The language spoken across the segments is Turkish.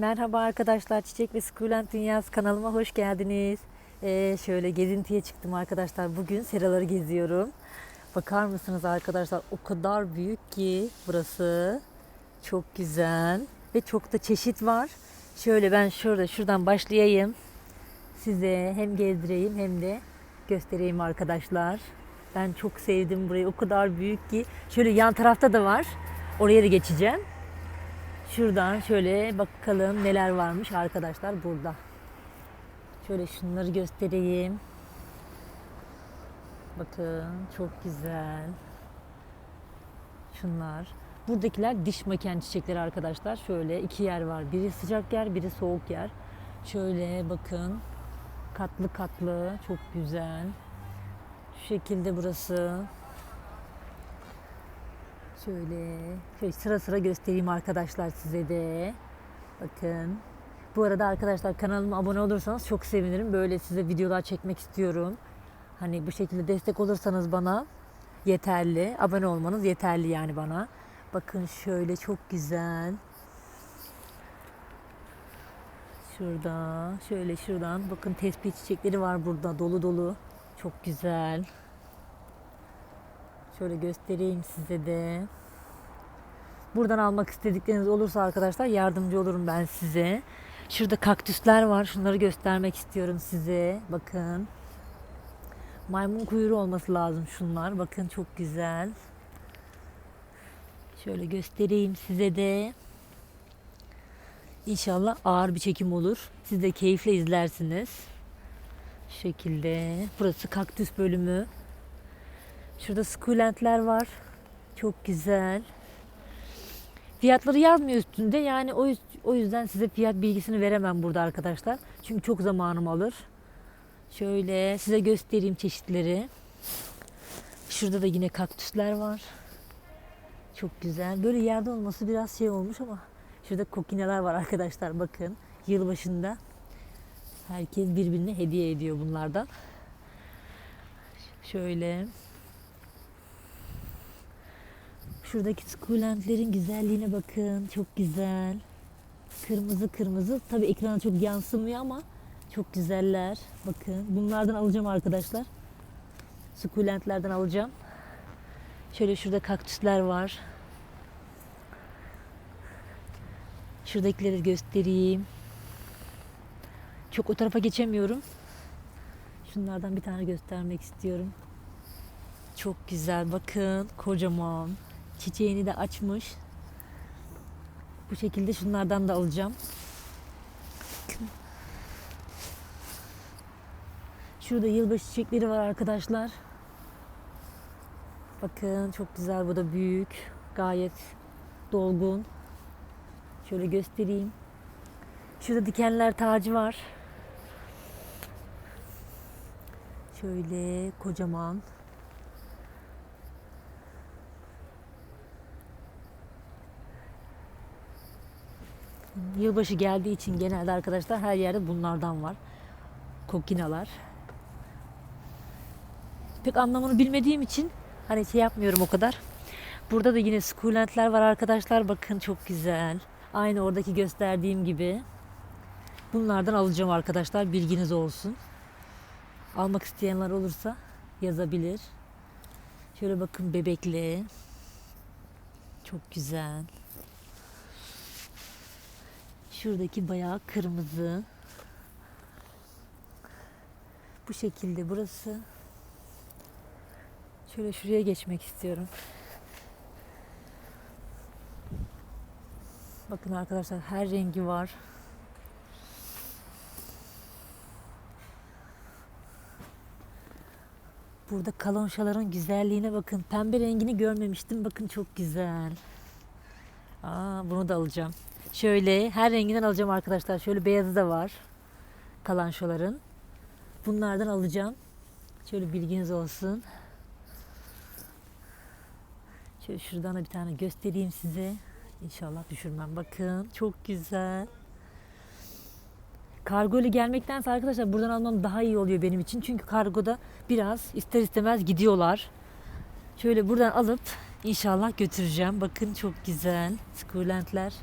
Merhaba arkadaşlar, Çiçek ve Sukulent Dünyası kanalıma hoş geldiniz. Ee, şöyle gezintiye çıktım arkadaşlar. Bugün seraları geziyorum. Bakar mısınız arkadaşlar? O kadar büyük ki burası. Çok güzel ve çok da çeşit var. Şöyle ben şurada şuradan başlayayım. Size hem gezdireyim hem de göstereyim arkadaşlar. Ben çok sevdim burayı. O kadar büyük ki. Şöyle yan tarafta da var. Oraya da geçeceğim. Şuradan şöyle bakalım neler varmış arkadaşlar burada. Şöyle şunları göstereyim. Bakın çok güzel. Şunlar. Buradakiler diş maken çiçekleri arkadaşlar. Şöyle iki yer var. Biri sıcak yer, biri soğuk yer. Şöyle bakın. Katlı katlı. Çok güzel. Şu şekilde burası. Şöyle, şöyle sıra sıra göstereyim arkadaşlar size de. Bakın. Bu arada arkadaşlar kanalıma abone olursanız çok sevinirim. Böyle size videolar çekmek istiyorum. Hani bu şekilde destek olursanız bana yeterli. Abone olmanız yeterli yani bana. Bakın şöyle çok güzel. Şurada, şöyle şuradan. Bakın tespih çiçekleri var burada dolu dolu. Çok güzel. Şöyle göstereyim size de. Buradan almak istedikleriniz olursa arkadaşlar yardımcı olurum ben size. Şurada kaktüsler var. Şunları göstermek istiyorum size. Bakın. Maymun kuyruğu olması lazım şunlar. Bakın çok güzel. Şöyle göstereyim size de. İnşallah ağır bir çekim olur. Siz de keyifle izlersiniz. Şu şekilde. Burası kaktüs bölümü. Şurada sukulentler var. Çok güzel. Fiyatları yazmıyor üstünde. Yani o, o yüzden size fiyat bilgisini veremem burada arkadaşlar. Çünkü çok zamanım alır. Şöyle size göstereyim çeşitleri. Şurada da yine kaktüsler var. Çok güzel. Böyle yerde olması biraz şey olmuş ama şurada kokineler var arkadaşlar bakın. Yılbaşında herkes birbirine hediye ediyor bunlardan. Şöyle Şuradaki sukulentlerin güzelliğine bakın. Çok güzel. Kırmızı kırmızı. Tabi ekrana çok yansımıyor ama çok güzeller. Bakın bunlardan alacağım arkadaşlar. Sukulentlerden alacağım. Şöyle şurada kaktüsler var. Şuradakileri göstereyim. Çok o tarafa geçemiyorum. Şunlardan bir tane göstermek istiyorum. Çok güzel bakın kocaman. Çiçeğini de açmış. Bu şekilde şunlardan da alacağım. Şurada yılbaşı çiçekleri var arkadaşlar. Bakın çok güzel bu da büyük. Gayet dolgun. Şöyle göstereyim. Şurada dikenler tacı var. Şöyle kocaman. Yılbaşı geldiği için genelde arkadaşlar her yerde bunlardan var. Kokinalar. Pek anlamını bilmediğim için hani şey yapmıyorum o kadar. Burada da yine sukulentler var arkadaşlar. Bakın çok güzel. Aynı oradaki gösterdiğim gibi. Bunlardan alacağım arkadaşlar. Bilginiz olsun. Almak isteyenler olursa yazabilir. Şöyle bakın bebekli. Çok güzel. Şuradaki bayağı kırmızı. Bu şekilde burası. Şöyle şuraya geçmek istiyorum. Bakın arkadaşlar her rengi var. Burada kalonşaların güzelliğine bakın. Pembe rengini görmemiştim. Bakın çok güzel. Aa, bunu da alacağım. Şöyle her renginden alacağım arkadaşlar. Şöyle beyazı da var. Kalanşoların. Bunlardan alacağım. Şöyle bilginiz olsun. Şöyle şuradan da bir tane göstereyim size. İnşallah düşürmem. Bakın çok güzel. Kargo ile gelmektense arkadaşlar buradan almam daha iyi oluyor benim için. Çünkü kargoda biraz ister istemez gidiyorlar. Şöyle buradan alıp inşallah götüreceğim. Bakın çok güzel. Sukulentler.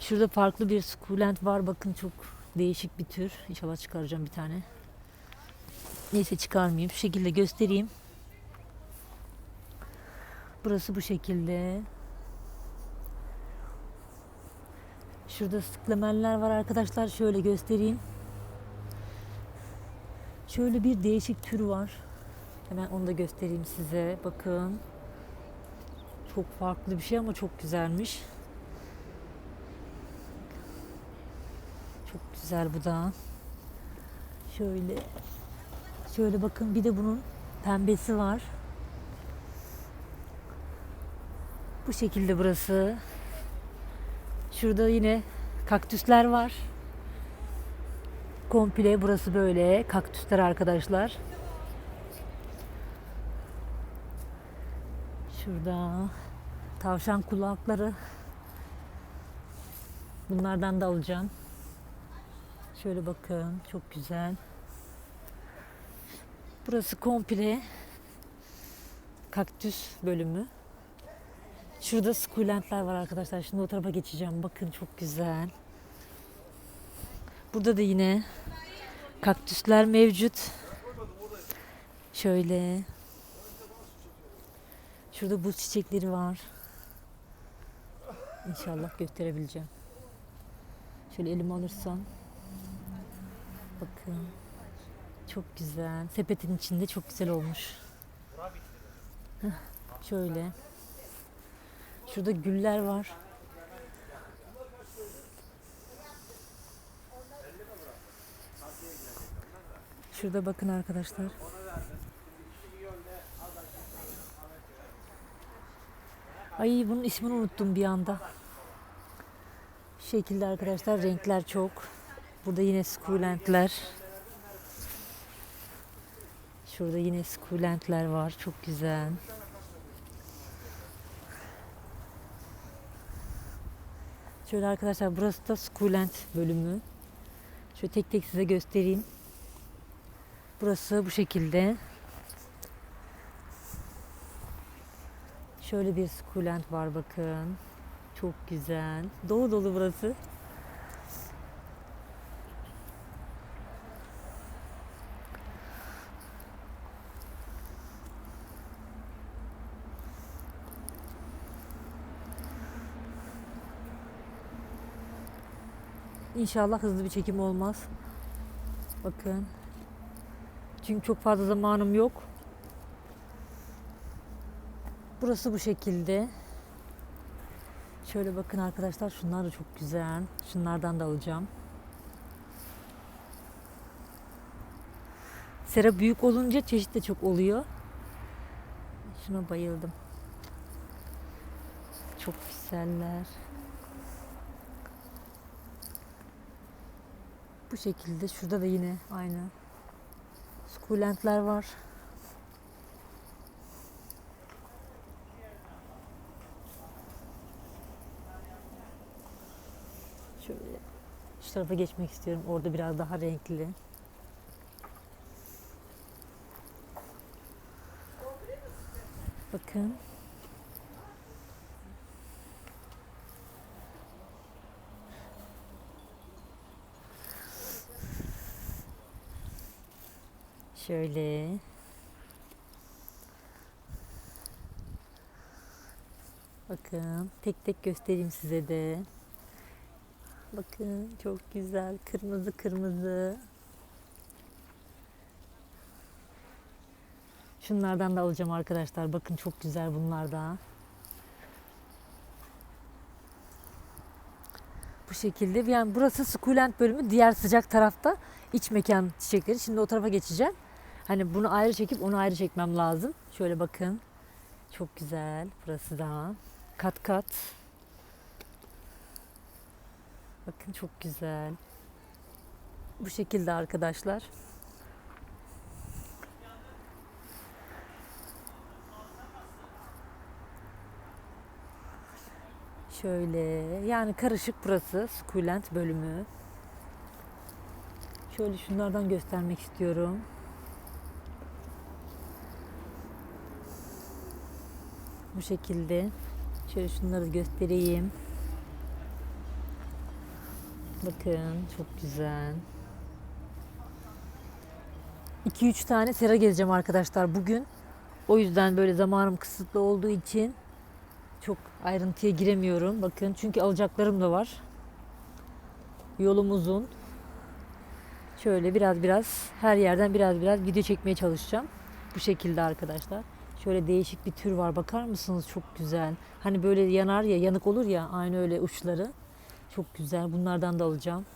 Şurada farklı bir sukulent var. Bakın çok değişik bir tür. İnşallah çıkaracağım bir tane. Neyse çıkarmayayım. Şu şekilde göstereyim. Burası bu şekilde. Şurada sıklemeller var arkadaşlar. Şöyle göstereyim. Şöyle bir değişik tür var. Hemen onu da göstereyim size. Bakın. Çok farklı bir şey ama çok güzelmiş. Çok güzel bu da. Şöyle. Şöyle bakın bir de bunun pembesi var. Bu şekilde burası. Şurada yine kaktüsler var. Komple burası böyle kaktüsler arkadaşlar. Şurada tavşan kulakları. Bunlardan da alacağım. Şöyle bakın çok güzel. Burası komple kaktüs bölümü. Şurada sukulentler var arkadaşlar. Şimdi o tarafa geçeceğim. Bakın çok güzel. Burada da yine kaktüsler mevcut. Şöyle. Şurada buz çiçekleri var. İnşallah gösterebileceğim. Şöyle elime alırsam. Bakın. Çok güzel. Sepetin içinde çok güzel olmuş. Şöyle. Şurada güller var. Şurada bakın arkadaşlar. Ay bunun ismini unuttum bir anda. Şekilde arkadaşlar renkler çok. Burada yine sukulentler. Şurada yine sukulentler var. Çok güzel. Şöyle arkadaşlar burası da sukulent bölümü. Şöyle tek tek size göstereyim. Burası bu şekilde. Şöyle bir sukulent var bakın. Çok güzel. Dolu dolu burası. İnşallah hızlı bir çekim olmaz. Bakın. Çünkü çok fazla zamanım yok. Burası bu şekilde. Şöyle bakın arkadaşlar şunlar da çok güzel. Şunlardan da alacağım. Sera büyük olunca çeşit de çok oluyor. Şuna bayıldım. Çok güzeller. Bu şekilde şurada da yine aynı sukulentler var. Şöyle şu tarafa geçmek istiyorum. Orada biraz daha renkli. Bakın. Şöyle. Bakın tek tek göstereyim size de. Bakın çok güzel kırmızı kırmızı. Şunlardan da alacağım arkadaşlar. Bakın çok güzel bunlar da. Bu şekilde. Yani burası sukulent bölümü. Diğer sıcak tarafta iç mekan çiçekleri. Şimdi o tarafa geçeceğim. Hani bunu ayrı çekip onu ayrı çekmem lazım. Şöyle bakın. Çok güzel. Burası da. Kat kat. Bakın çok güzel. Bu şekilde arkadaşlar. Şöyle yani karışık burası sukulent bölümü. Şöyle şunlardan göstermek istiyorum. Bu şekilde. Şöyle şunları göstereyim. Bakın çok güzel. 2-3 tane sera gezeceğim arkadaşlar bugün. O yüzden böyle zamanım kısıtlı olduğu için çok ayrıntıya giremiyorum. Bakın çünkü alacaklarım da var. Yolum uzun. Şöyle biraz biraz her yerden biraz biraz video çekmeye çalışacağım. Bu şekilde arkadaşlar. Şöyle değişik bir tür var. Bakar mısınız? Çok güzel. Hani böyle yanar ya, yanık olur ya aynı öyle uçları. Çok güzel. Bunlardan da alacağım.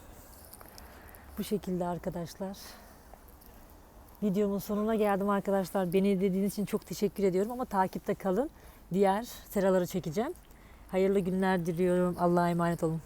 Bu şekilde arkadaşlar. Videomun sonuna geldim arkadaşlar. Beni izlediğiniz için çok teşekkür ediyorum ama takipte kalın. Diğer seraları çekeceğim. Hayırlı günler diliyorum. Allah'a emanet olun.